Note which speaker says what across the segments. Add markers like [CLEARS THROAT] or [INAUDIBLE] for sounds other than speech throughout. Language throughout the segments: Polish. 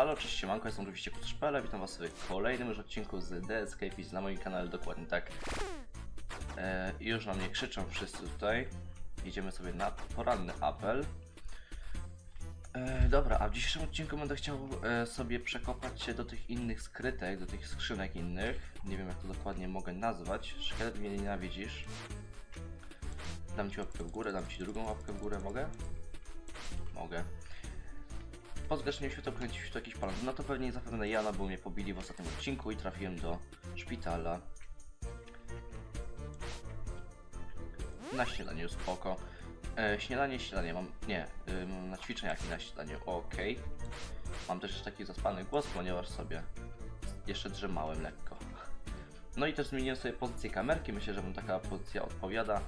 Speaker 1: halo, cześć siemanko, jestem oczywiście Kutrzpele, witam was w kolejnym już odcinku z The Escapist na moim kanale, dokładnie tak. E, już na mnie krzyczą wszyscy tutaj. Idziemy sobie na poranny apel. E, dobra, a w dzisiejszym odcinku będę chciał e, sobie przekopać się do tych innych skrytek, do tych skrzynek innych. Nie wiem jak to dokładnie mogę nazwać. Szkielet mnie nienawidzisz. Dam ci łapkę w górę, dam ci drugą łapkę w górę, mogę? Mogę po zgaszeniu światła kręcił się tu jakiś pan. No to pewnie zapewne Jana, bo mnie pobili w ostatnim odcinku i trafiłem do szpitala. Na śniadaniu spoko. E, śniadanie, śniadanie mam. Nie, y, na ćwiczeniach i na śniadaniu. Okej. Mam też taki zaspany głos, ponieważ sobie jeszcze drzemałem lekko. No i też zmieniłem sobie pozycję kamerki. Myślę, że wam taka pozycja odpowiada.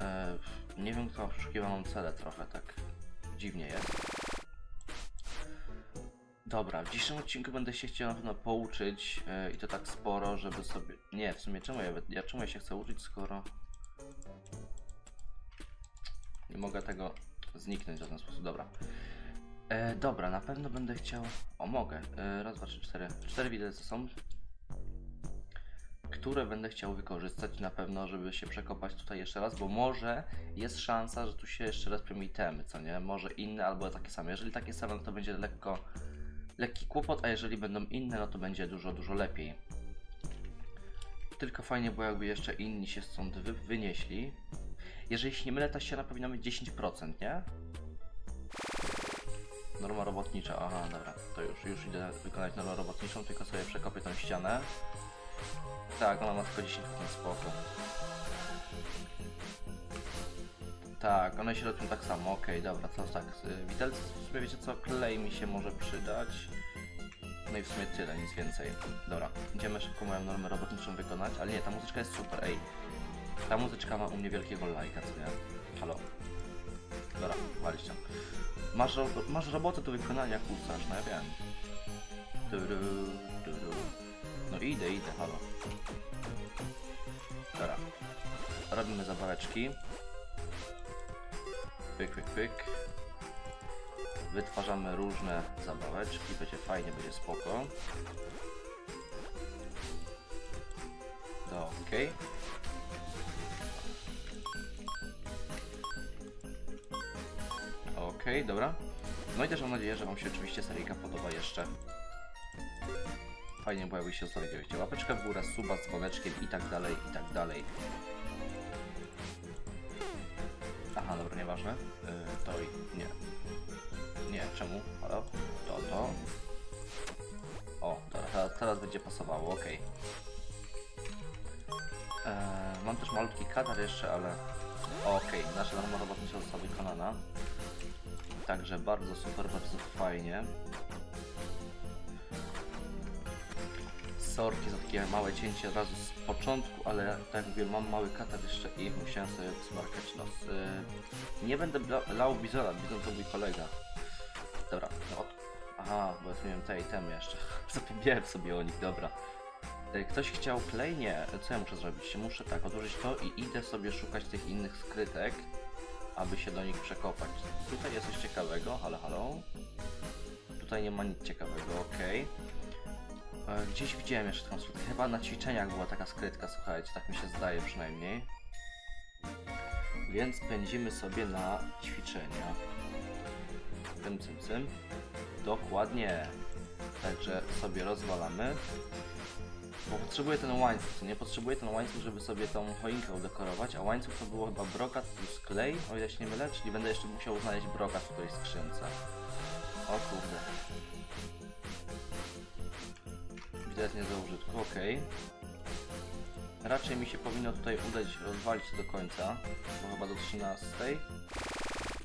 Speaker 1: E, nie wiem, kto oszukiwaną celę trochę tak dziwnie jest. Dobra, w dzisiejszym odcinku będę się chciał na pewno pouczyć e, i to tak sporo, żeby sobie... Nie, w sumie czemu ja, ja czemu ja się chcę uczyć, skoro... Nie mogę tego zniknąć w żaden sposób, dobra. E, dobra, na pewno będę chciał... O, mogę. E, raz, dwa, trzy, cztery. Cztery widelce są. Które będę chciał wykorzystać na pewno, żeby się przekopać tutaj jeszcze raz, bo może jest szansa, że tu się jeszcze raz temy, co nie? Może inne albo takie same. Jeżeli takie same, no to będzie lekko lekki kłopot, a jeżeli będą inne, no to będzie dużo, dużo lepiej. Tylko fajnie, bo jakby jeszcze inni się stąd wy wynieśli. Jeżeli się nie mylę, ta ściana powinna mieć 10%, nie? Norma robotnicza, aha, dobra, to już, już idę wykonać normę robotniczą, tylko sobie przekopię tą ścianę. Tak, ona ma tylko 10% spoko. Tak, one się robią tak samo, okej, dobra, to tak. y, Widelec, w sumie wiecie co, klej mi się może przydać. No i w sumie tyle, nic więcej. Dobra, idziemy szybko moją normę robotniczą wykonać, ale nie, ta muzyczka jest super, ej. Ta muzyczka ma u mnie wielkiego lajka, co nie? Halo. Dobra, walić. Masz, ro masz robotę do wykonania, kursasz, no ja wiem. Turu, turu. No idę, idę, halo. Dobra. Robimy zabaweczki. Pyk, pyk, pyk. Wytwarzamy różne zabaweczki, będzie fajnie, będzie spoko. To okej. Okej, dobra. No i też mam nadzieję, że Wam się oczywiście seryjka podoba jeszcze. Fajnie było, jakbyście zostawiliście łapeczkę w górę, suba z dzwoneczkiem i tak dalej, i tak dalej. Aha, dobra, nieważne. Yy, to i nie. Nie, czemu? Halo? To, to. O, teraz, teraz będzie pasowało, okej. Eee, mam też malutki kadar jeszcze, ale... Okej, nasza norma robotnicza została wykonana. Także bardzo super, bardzo fajnie. Sorki za takie małe cięcie od razu z początku, ale tak jak mówię, mam mały katar jeszcze i musiałem sobie smarkać nos. Yy, nie będę lał Bizona, Bizon to mój kolega. Dobra, no. Aha, bo ja miałem te itemy jeszcze. [LAUGHS] Zapomniałem sobie o nich, dobra. Yy, Ktoś chciał klej? Nie. Co ja muszę zrobić? Muszę tak, odłożyć to i idę sobie szukać tych innych skrytek, aby się do nich przekopać. Tutaj jest coś ciekawego, halo, halo. Tutaj nie ma nic ciekawego, okej. E, Gdzieś widziałem jeszcze taką skrytkę. Chyba na ćwiczeniach była taka skrytka, słuchajcie, tak mi się zdaje przynajmniej. Więc pędzimy sobie na ćwiczenia. Cym, cym, cym. Dokładnie. Także sobie rozwalamy. Bo potrzebuję ten łańcuch, nie potrzebuję ten łańcuch, żeby sobie tą choinkę udekorować, a łańcuch to było chyba brokat plus klej, o ile się nie mylę, czyli będę jeszcze musiał znaleźć brokat w tej skrzynce. O kurde. Widać nie do użytku, ok. Raczej mi się powinno tutaj udać rozwalić to do końca, bo chyba do 13.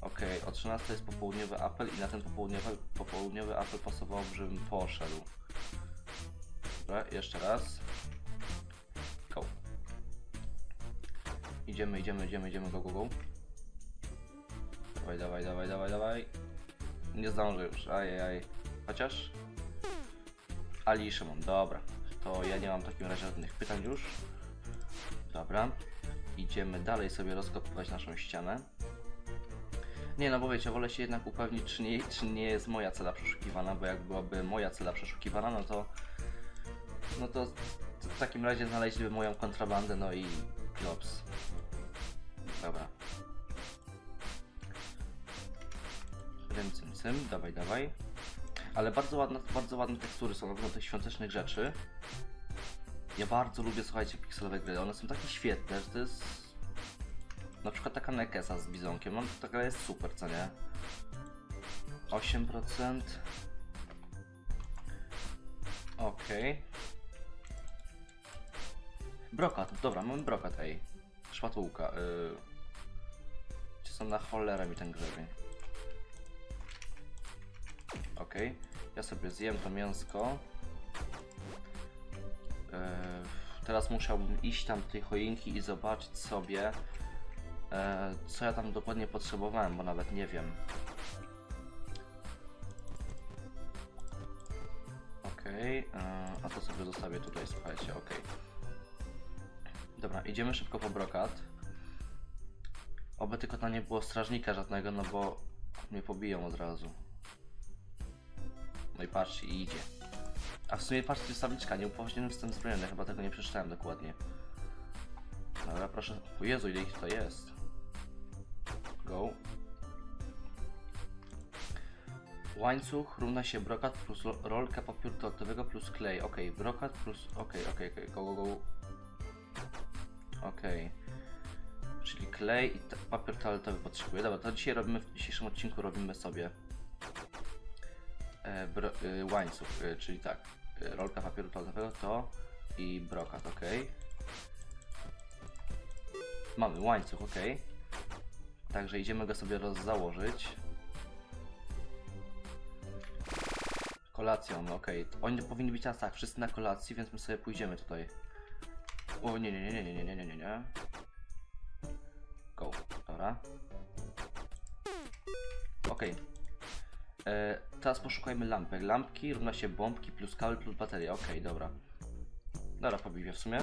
Speaker 1: Ok, o 13 jest popołudniowy apel i na ten popołudniowy, popołudniowy apel pasowałoby, żebym poszedł. Dobra, jeszcze raz. Go. Idziemy, idziemy, idziemy, idziemy, go, go, go. Dawaj, dawaj, dawaj, dawaj, dawaj. Nie zdążę już, ajajaj. Chociaż... Ali i Szymon, dobra. To ja nie mam w takim razie żadnych pytań już. Dobra. Idziemy dalej sobie rozkopywać naszą ścianę. Nie no, bo wiecie, wolę się jednak upewnić, czy nie, czy nie jest moja cela przeszukiwana, bo jak byłaby moja cela przeszukiwana, no to... No to w takim razie znaleźliby moją kontrabandę, no i klops. Dobra. Rym, cym, cym, dawaj, dawaj. Ale bardzo ładne, bardzo ładne tekstury są na tych świątecznych rzeczy. Ja bardzo lubię, słuchajcie, pikselowe gry. One są takie świetne, że to jest... Na przykład taka Nekesa z bizonkiem. No ta gra jest super, co nie? 8%. Okej. Brokat, dobra, mamy brokat, ej. Szpatułka. Yy. Czy są na cholerę mi ten grzebień? Ja sobie zjem to mięsko. E, teraz musiałbym iść tam do tej choinki i zobaczyć sobie, e, co ja tam dokładnie potrzebowałem, bo nawet nie wiem. Okej, e, a to sobie zostawię tutaj, słuchajcie, okej. Dobra, idziemy szybko po brokat. Oby tylko tam nie było strażnika żadnego, no bo mnie pobiją od razu. No i patrzcie, i idzie. A w sumie patrzcie, jest tabliczka, nieupoważniony wstęp zbrojony, chyba tego nie przeczytałem dokładnie. Dobra, proszę. O Jezu, ile ich tutaj jest. Go. Łańcuch równa się brokat plus ro- rolka papieru toaletowego plus klej. Ok, brokat plus... Ok, ok, go, go, go. Ok. Czyli klej i papier toaletowy potrzebuję. Dobra, to dzisiaj robimy, w dzisiejszym odcinku robimy sobie łańcuch, y, czyli tak, rolka papieru toaletowego to i brokat, ok. Mamy łańcuch, ok. Także idziemy go sobie rozzałożyć. Kolacją, ok. Oni powinni być teraz tak, wszyscy na kolacji, więc my sobie pójdziemy tutaj. O nie, nie, nie, nie, nie, nie, nie, nie, nie. Go, dobra. Okej. E, teraz poszukajmy lampek. Lampki równa się bombki plus kabel plus bateria. Okej, dobra. Dobra, pobiję w sumie.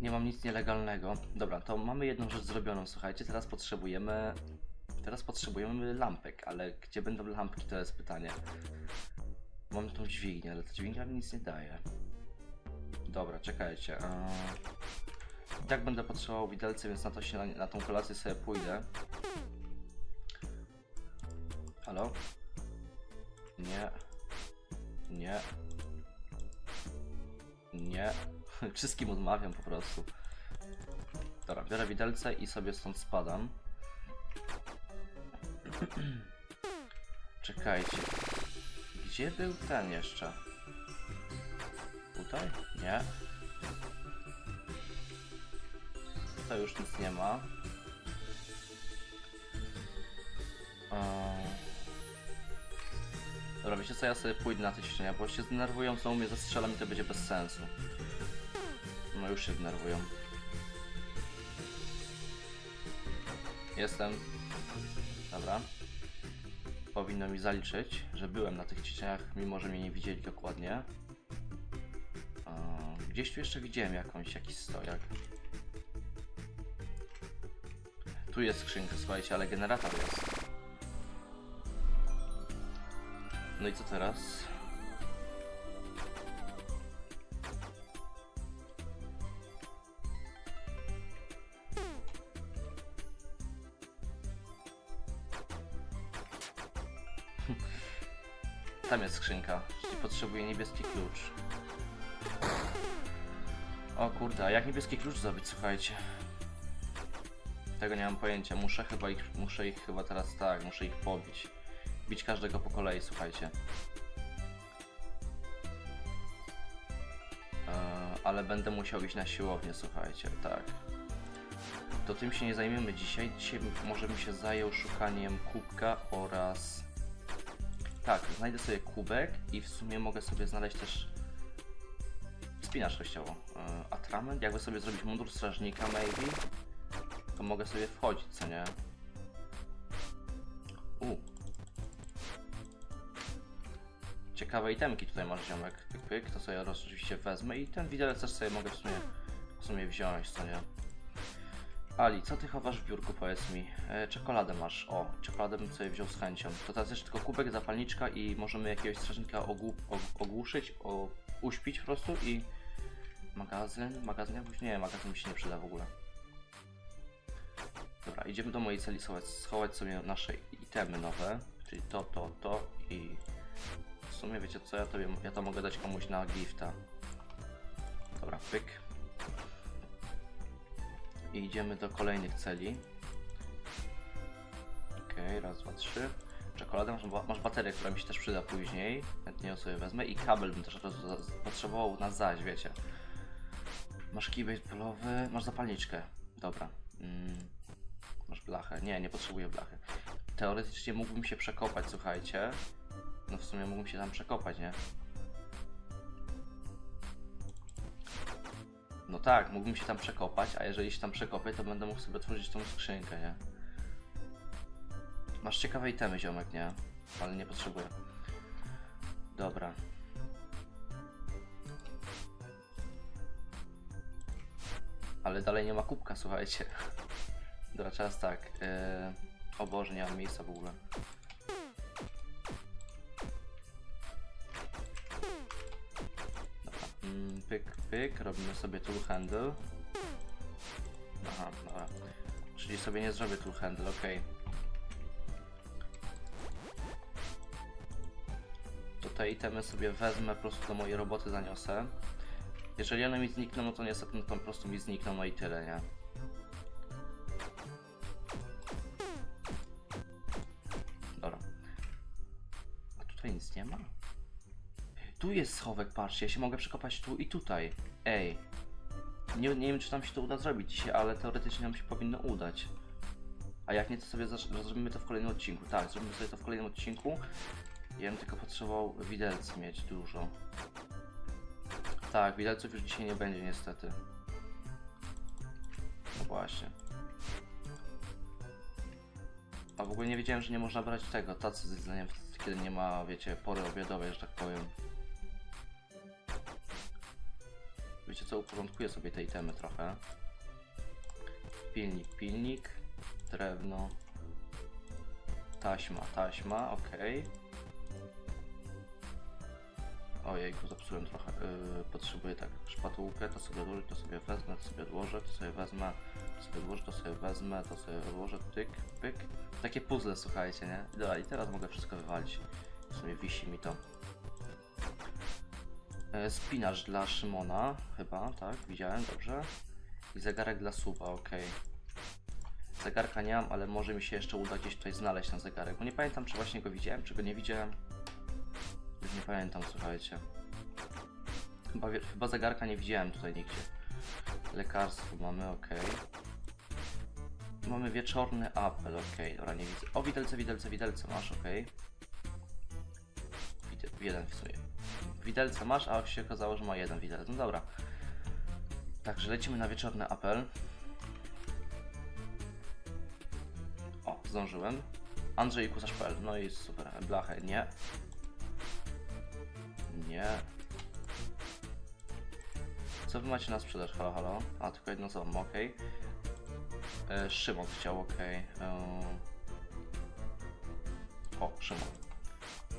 Speaker 1: Nie mam nic nielegalnego. Dobra, to mamy jedną rzecz zrobioną, słuchajcie. Teraz potrzebujemy... Teraz potrzebujemy lampek, ale gdzie będą lampki, to jest pytanie. Mamy tą dźwignię, ale ta dźwignia mi nic nie daje. Dobra, czekajcie. Eee... I tak będę potrzebował widelce, więc na, to się, na, na tą kolację sobie pójdę. Halo? Nie. Nie. Nie. [LAUGHS] Wszystkim odmawiam po prostu. Dobra, biorę widelce i sobie stąd spadam. [CLEARS THROAT] Czekajcie. Gdzie był ten jeszcze? Tutaj? Nie. Tutaj już nic nie ma. Eee. Dobra, wiecie co, ja sobie pójdę na te ćwiczenia, bo się zdenerwują, co mnie zastrzelam i to będzie bez sensu. No już się denerwują. Jestem. Dobra. Powinno mi zaliczyć, że byłem na tych ćwiczeniach, mimo że mnie nie widzieli dokładnie. Gdzieś tu jeszcze widziałem jakąś, jakiś stojak. Tu jest skrzynka, słuchajcie, ale generator jest. No i co teraz? [LAUGHS] Tam jest skrzynka, czyli potrzebuję niebieski klucz. O kurde, a jak niebieski klucz zdobyć, słuchajcie? Tego nie mam pojęcia, muszę chyba ich, muszę ich chyba teraz tak, muszę ich pobić. Bić każdego po kolei, słuchajcie. Eee, ale będę musiał iść na siłownię, słuchajcie, tak. To tym się nie zajmiemy dzisiaj. Dzisiaj może bym się zajął szukaniem kubka oraz... Tak, znajdę sobie kubek i w sumie mogę sobie znaleźć też spinacz kościoło. Eee, atrament, jakby sobie zrobić mundur strażnika maybe, to mogę sobie wchodzić, co nie? U. Ciekawe itemki tutaj masz ziomek. Pyk, pyk, to sobie oczywiście wezmę i ten widelec też sobie mogę w sumie, w sumie wziąć, co nie? Ali, co ty chowasz w biurku, powiedz mi? E, czekoladę masz. O, czekoladę bym sobie wziął z chęcią. To teraz jest tylko kubek, zapalniczka i możemy jakiegoś strażnika ogłu og ogłuszyć, o uśpić po prostu i... Magazyn? Magazyn jakoś? Nie, magazyn mi się nie przyda w ogóle. Dobra, idziemy do mojej celi schować, schować sobie nasze itemy nowe, czyli to, to, to i... Sumie wiecie co, ja, tobie, ja to mogę dać komuś na gifta. Dobra, pyk. I idziemy do kolejnych celi. Okej, raz, dwa, trzy. Czekoladę, masz, masz baterię, która mi się też przyda później. Chętnie ją sobie wezmę. I kabel bym też potrzebował na zaś, wiecie. Masz kij baseballowy, masz zapalniczkę. Dobra. Mm. Masz blachę. Nie, nie potrzebuję blachy. Teoretycznie mógłbym się przekopać, słuchajcie. No w sumie mógłbym się tam przekopać, nie? No tak, mógłbym się tam przekopać, a jeżeli się tam przekopię, to będę mógł sobie otworzyć tą skrzynkę, nie? Masz ciekawe itemy, ziomek, nie? Ale nie potrzebuję. Dobra. Ale dalej nie ma kubka, słuchajcie. [LAUGHS] Dobra, teraz tak. Yy... O Boże, nie mam miejsca w ogóle. Pyk, pyk. Robimy sobie tool handle. Aha, dobra. Czyli sobie nie zrobię tool handle, ok. To te itemy sobie wezmę, po prostu do mojej roboty zaniosę. Jeżeli one mi znikną, no to niestety no to po prostu mi znikną, no i tyle, nie? Dobra. A tutaj nic nie ma? Tu jest schowek, patrzcie, ja się mogę przekopać tu i tutaj. Ej. Nie, nie wiem, czy nam się to uda zrobić dzisiaj, ale teoretycznie nam się powinno udać. A jak nie, to sobie zrobimy to w kolejnym odcinku. Tak, zrobimy sobie to w kolejnym odcinku. Ja bym tylko potrzebował widelcy mieć dużo. Tak, widelców już dzisiaj nie będzie niestety. No właśnie. A w ogóle nie wiedziałem, że nie można brać tego, tacy z jedzeniem, kiedy nie ma, wiecie, pory obiadowej, że tak powiem. Wiecie co, uporządkuję sobie te itemy trochę. Pilnik, pilnik, drewno, taśma, taśma, okej. Ojejku, zepsułem trochę. Yy, potrzebuję tak szpatułkę, to sobie odłożę, to sobie wezmę, to sobie odłożę, to sobie wezmę, to sobie odłożę, to sobie wezmę, to sobie odłożę, tyk, pyk. Takie puzzle, słuchajcie, nie? Dobra, i teraz mogę wszystko wywalić. W sumie wisi mi to. E, spinacz dla Szymona, chyba, tak, widziałem, dobrze. I zegarek dla Suba, okej. Zegarka nie mam, ale może mi się jeszcze uda gdzieś tutaj znaleźć ten zegarek, bo nie pamiętam, czy właśnie go widziałem, czy go nie widziałem. Już nie pamiętam, słuchajcie. Chyba, chyba zegarka nie widziałem tutaj nigdzie. Lekarstwo mamy, ok. Mamy wieczorny apel, ok. Dobra, nie widzę. O, widelce, widelce, widelce masz, ok. Wide jeden w sumie. Widelce masz, a się okazało, że ma jeden widelec. No dobra. Także lecimy na wieczorny apel. O, zdążyłem. Andrzej Kusarz.pl, no i super. Blachę, nie. Nie. Co wy macie na sprzedaż? Halo, halo. A, tylko jedno co mam, ok. E, Szymon chciał, ok. E... O, Szymon.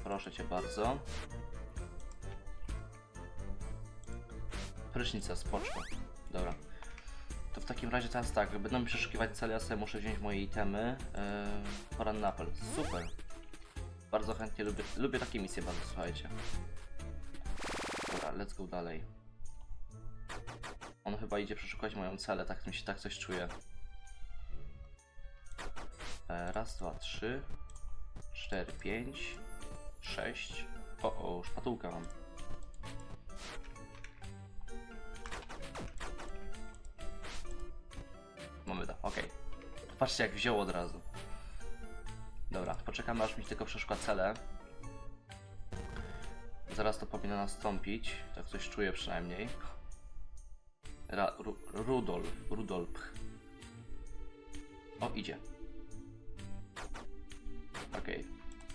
Speaker 1: Proszę cię bardzo. Prysznica z pocztą. Dobra. To w takim razie teraz tak, będą mi przeszukiwać cele, ja sobie muszę wziąć moje itemy. Yy, poranny apel. Super. Bardzo chętnie lubię, lubię takie misje bardzo, słuchajcie. Dobra, let's go dalej. On chyba idzie przeszukać moją celę, tak mi się tak coś czuje. E, raz, dwa, trzy, cztery, pięć, sześć. O, o, szpatułkę mam. Patrzcie jak wziął od razu. Dobra, poczekamy aż mi tylko przeszukła cele. Zaraz to powinno nastąpić, tak coś czuję przynajmniej. Ra, Ru, Rudolf, Rudolf. O, idzie. Okej,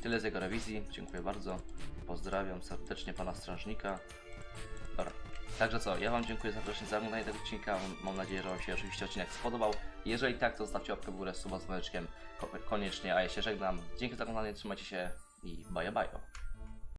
Speaker 1: tyle z jego rewizji, dziękuję bardzo. Pozdrawiam serdecznie pana strażnika. Dobra, Także co, ja Wam dziękuję serdecznie za oglądanie tego odcinka. Mam nadzieję, że Wam się oczywiście odcinek spodobał. Jeżeli tak, to zostawcie łapkę w górę, suba z dzwoneczkiem ko- koniecznie, a ja się żegnam. Dzięki za oglądanie, trzymajcie się i bye bye.